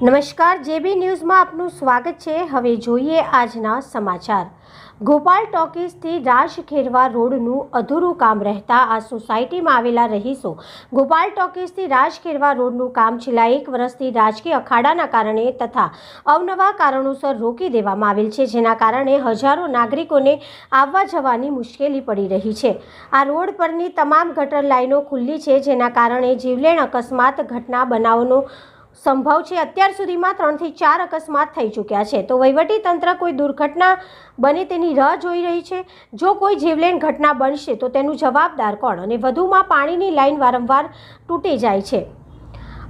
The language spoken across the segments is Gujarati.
નમસ્કાર, જેબી ન્યૂઝમાં આપનું સ્વાગત છે. હવે જોઈએ આજના સમાચાર. ગોપાલ ટોકીઝથી રાજખેરવા રોડનું અધૂરું કામ રહેતા આ સોસાયટીમાં આવેલા રહીશો. ગોપાલ ટોકીઝથી રાજખેરવા રોડનું કામ છેલ્લા એક વર્ષથી રાજકીય અખાડાના કારણે તથા અવનવા કારણોસર રોકી દેવામાં આવેલ છે, જેના કારણે હજારો નાગરિકોને આવવા જવાની મુશ્કેલી પડી રહી છે. આ રોડ પરની તમામ ગટર લાઈનો ખુલ્લી છે, જેના કારણે જીવલેણ અકસ્માત ઘટના બનાવનો સંભવ છે અત્યાર સુધીમાં ત્રણથી ચાર અકસ્માત થઈ ચૂક્યા છે. તો તંત્ર કોઈ દુર્ઘટના બને તેની રાહ જોઈ રહી છે? જો કોઈ જીવલેણ ઘટના બનશે તો તેનું જવાબદાર કોણ? અને વધુમાં પાણીની લાઈન વારંવાર તૂટી જાય છે.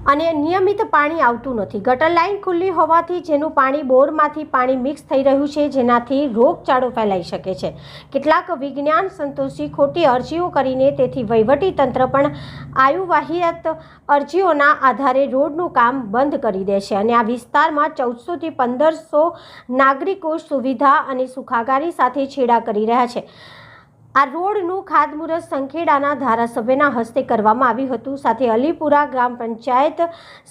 અને નિયમિત પાણી આવતું નથી. ગટર લાઈન ખુલ્લી હોવાથી જેનું પાણી બોરમાંથી પાણી મિક્સ થઈ રહ્યું છે, જેનાથી રોગચાળો ફેલાઈ શકે છે. કેટલાક વિજ્ઞાન સંતોષી ખોટી અરજીઓ કરીને તેથી વહીવટી તંત્ર પણ આયુવાહિયાત અરજીઓના આધારે રોડનું કામ બંધ કરી દે છે અને આ વિસ્તારમાં ચૌદસોથી પંદરસો નાગરિકો સુવિધા અને સુખાકારી સાથે છેડા કરી રહ્યા છે. આ રોડનું ખાતમુહૂર્ત સંખેડાના ધારાસભ્યના હસ્તે કરવામાં આવ્યું હતું. સાથે અલીપુરા ગ્રામ પંચાયત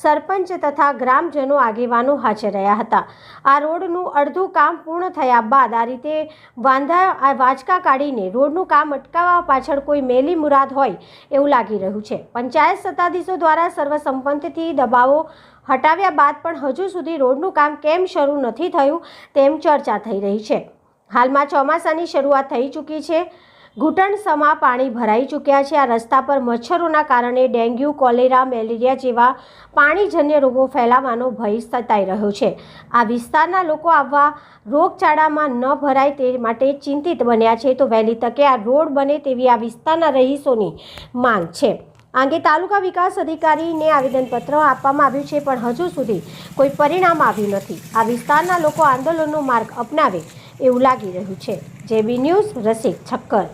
સરપંચ તથા ગ્રામજનો આગેવાનો હાજર રહ્યા હતા. આ રોડનું અડધું કામ પૂર્ણ થયા બાદ આ રીતે વાંધા વાંચકા કાઢીને રોડનું કામ અટકાવવા પાછળ કોઈ મેલી મુરાદ હોય એવું લાગી રહ્યું છે. પંચાયત સત્તાધીશો દ્વારા સર્વસંમતિથી દબાવો હટાવ્યા બાદ પણ હજુ સુધી રોડનું કામ કેમ શરૂ નથી થયું તેમ ચર્ચા થઈ રહી છે. હાલમાં ચોમાસાની શરૂઆત થઈ ચૂકી છે. ઘૂંટણસમાં પાણી ભરાઈ ચૂક્યા છે. આ રસ્તા પર મચ્છરોના કારણે ડેન્ગ્યુ, કોલેરા, મેલેરિયા જેવા પાણીજન્ય રોગો ફેલાવાનો ભય સતાઈ રહ્યો છે. આ વિસ્તારના લોકો આવવા રોગચાળામાં ન ભરાય તે માટે ચિંતિત બન્યા છે. તો વહેલી તકે આ રોડ બને તેવી આ વિસ્તારના રહીશોની માંગ છે. આ અંગે તાલુકા વિકાસ અધિકારીને આવેદનપત્ર આપવામાં આવ્યું છે, પણ હજુ સુધી કોઈ પરિણામ આવ્યું નથી. આ વિસ્તારના લોકો આંદોલનનો માર્ગ અપનાવે એવું લાગી રહ્યું છે. JB news Rasik Chhakkar.